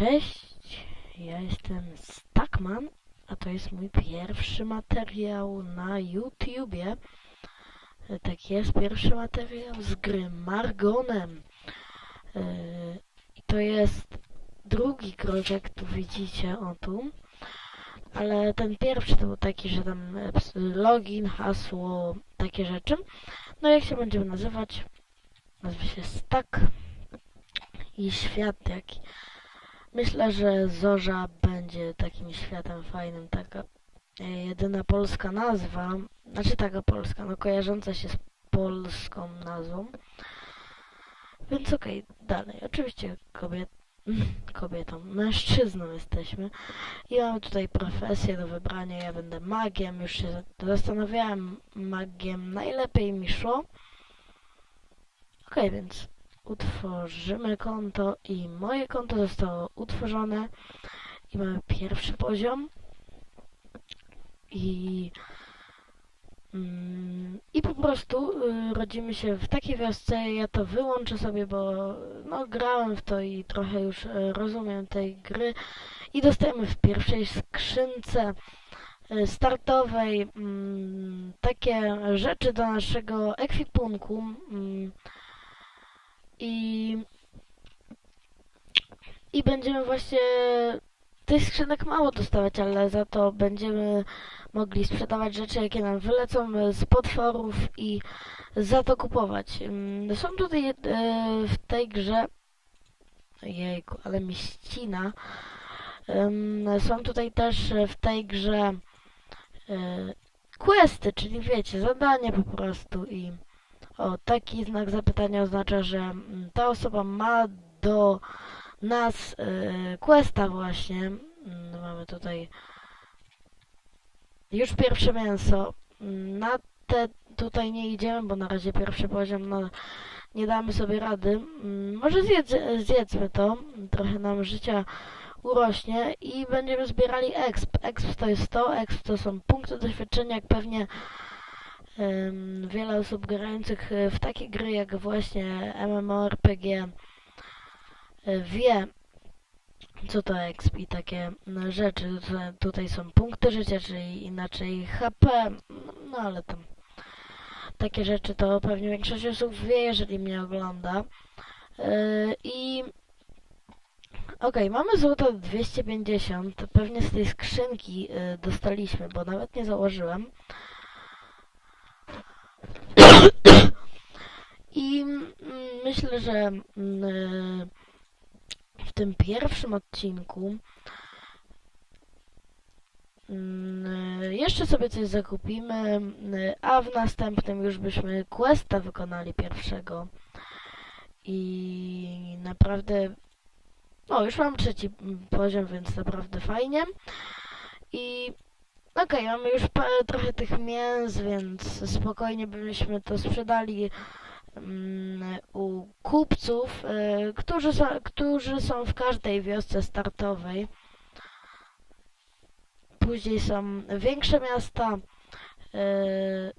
Cześć, ja jestem Stackman, a to jest mój pierwszy materiał na YouTubie. Tak jest, pierwszy materiał z gry Margonem. E, I to jest drugi krok, jak tu widzicie, o tu. Ale ten pierwszy to był taki, że tam e, login, hasło, takie rzeczy. No jak się będziemy nazywać? Nazwie się Stack i świat jaki. Myślę, że Zorza będzie takim światem fajnym, taka e, jedyna polska nazwa, znaczy taka polska, no kojarząca się z polską nazwą. Więc okej, dalej. Oczywiście kobiet, kobietą, mężczyzną jesteśmy. I mamy tutaj profesję do wybrania. Ja będę magiem, już się zastanawiałem magiem, najlepiej mi szło. Okej, więc utworzymy konto i moje konto zostało utworzone. I mamy pierwszy poziom. I mm, i po prostu y, rodzimy się w takiej wiosce, ja to wyłączę sobie, bo no grałem w to i trochę już y, rozumiem tej gry. I dostajemy w pierwszej skrzynce y, startowej mm, takie rzeczy do naszego ekwipunku. Mm, i i będziemy właśnie tych skrzynek mało dostawać, ale za to będziemy mogli sprzedawać rzeczy, jakie nam wylecą z potworów i za to kupować. Ym, Są tutaj e, w tej grze jejku, ale mi ścina. Są tutaj też w tej grze e, questy, czyli wiecie, zadania po prostu i o, taki znak zapytania oznacza, że mm, ta osoba ma do nas e, questa właśnie. Mm, Mamy tutaj już pierwsze mięso. Mm, Na te tutaj nie idziemy, bo na razie pierwszy poziom no, nie damy sobie rady. Może zjedz, zjedzmy to, trochę nam życia urośnie i będziemy zbierali exp. Exp to jest to, exp to są punkty doświadczenia, jak pewnie wiele osób grających e, w takie gry jak właśnie MMORPG e, wie, co to exp i takie rzeczy. Tutaj- są punkty życia, czyli inaczej HP, no ale tam takie rzeczy to pewnie większość osób wie, jeżeli mnie ogląda. Yy, I okej, mamy złoto 250, to pewnie z tej skrzynki yy, dostaliśmy, bo nawet nie założyłem. I mm, myślę, że mm, yy, w tym pierwszym odcinku mm, jeszcze sobie coś zakupimy, mm, a w następnym już byśmy questa wykonali pierwszego. I naprawdę, o już mam trzeci poziom, więc naprawdę fajnie. I okej, mamy już pa- trochę tych mięs, więc spokojnie byśmy to sprzedali mm, u kupców, e, którzy, są, którzy są w każdej wiosce startowej. Później są większe miasta. e,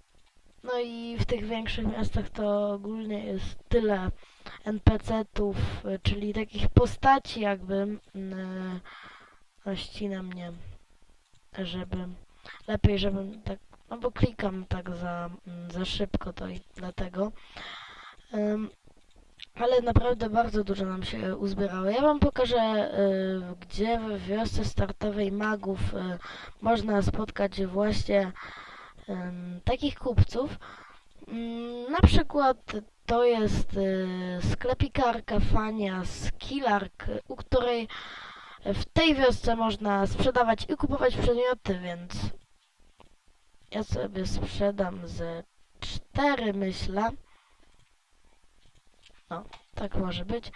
No i w tych większych miastach to ogólnie jest tyle NPC-ów, e, czyli takich postaci jakby. No ścina mnie, żeby lepiej, żebym tak, no bo klikam tak za, mm, za szybko to i dlatego. Em, ale naprawdę bardzo dużo nam się uzbierało. Ja wam pokażę, y, gdzie w wiosce startowej magów y, można spotkać właśnie em, takich kupców. Mm, na przykład to jest y, sklepikarka Fania Skillark, u której w tej wiosce można sprzedawać i kupować przedmioty, więc ja sobie sprzedam ze cztery, myślę. No, tak może być.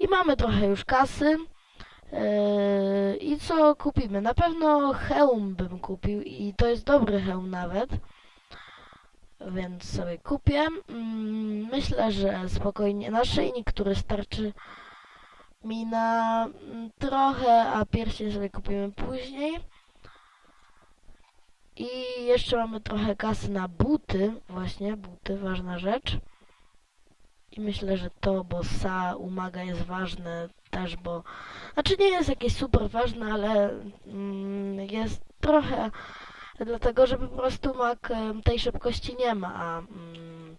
I mamy trochę już kasy. Yy, I co kupimy? Na pewno hełm bym kupił i to jest dobry hełm nawet. Więc sobie kupię. Mm, Myślę, że spokojnie naszyjnik, który starczy mi na mm, trochę, a pierścień sobie kupimy później. I jeszcze mamy trochę kasy na buty. Właśnie, buty, ważna rzecz. I myślę, że to bossa umaga jest ważne też, bo znaczy nie jest jakieś super ważne, ale mm, jest trochę dlatego, że po prostu em, tej szybkości nie ma, a mm,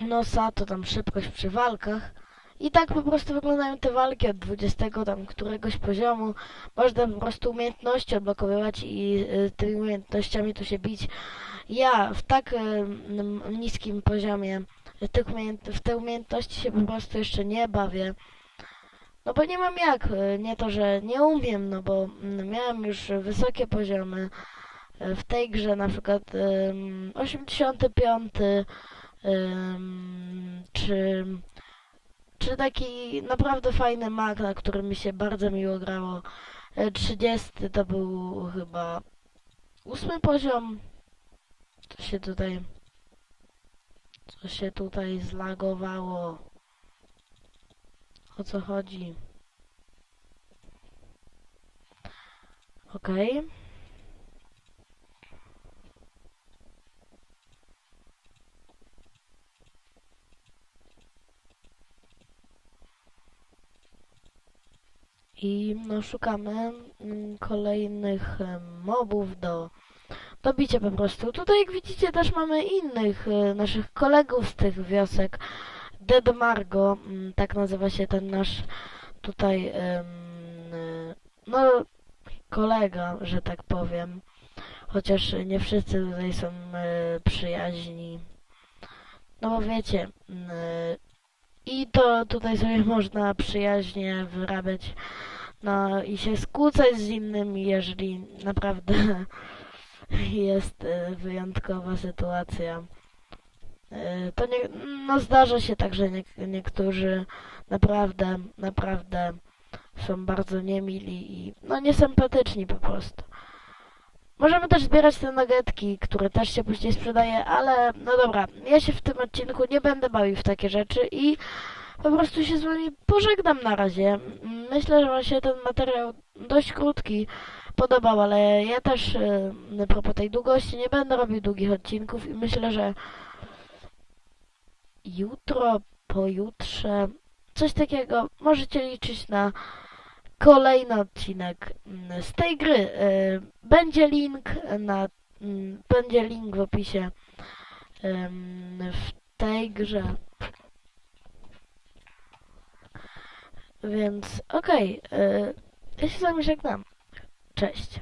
nosa to tam szybkość przy walkach. I tak po prostu wyglądają te walki od 20 tam któregoś poziomu. Można po prostu umiejętności odblokowywać i y, tymi umiejętnościami tu się bić. Ja w tak y, niskim poziomie tych w te umiejętności się po prostu jeszcze nie bawię. No bo nie mam jak, y, nie to, że nie umiem, no bo miałem już wysokie poziomy y, w tej grze, na przykład ym, 85 ym, czy czy taki naprawdę fajny mag, na którym mi się bardzo miło grało. E, 30 to był chyba ósmy poziom. Co się tutaj co się tutaj zlagowało? O co chodzi? Okej. I no, szukamy mm, kolejnych em, mobów do, do bicia po prostu. Tutaj jak widzicie też mamy innych e, naszych kolegów z tych wiosek. Dead Margo, mm, tak nazywa się ten nasz tutaj e, no kolega, że tak powiem. Chociaż nie wszyscy tutaj są e, przyjaźni. No bo wiecie, mm, e, i to tutaj sobie można przyjaźnie wyrabiać no i się skłócać z innymi, jeżeli naprawdę jest e, wyjątkowa sytuacja. E, To nie, no zdarza się tak, że nie, niektórzy naprawdę, naprawdę są bardzo niemili i no niesympatyczni po prostu. Możemy też zbierać te nuggetki, które też się później sprzedaje, ale no dobra, ja się w tym odcinku nie będę bawił w takie rzeczy i po prostu się z wami pożegnam na razie. Myślę, że wam się ten materiał dość krótki podobał, ale ja też a propos tej długości nie będę robił długich odcinków i myślę, że jutro, pojutrze, coś takiego możecie liczyć na kolejny odcinek mm, z tej gry. E, Będzie link na mm, będzie link w opisie w tej grze. Więc okej, e, ja się z wami żegnam. Cześć.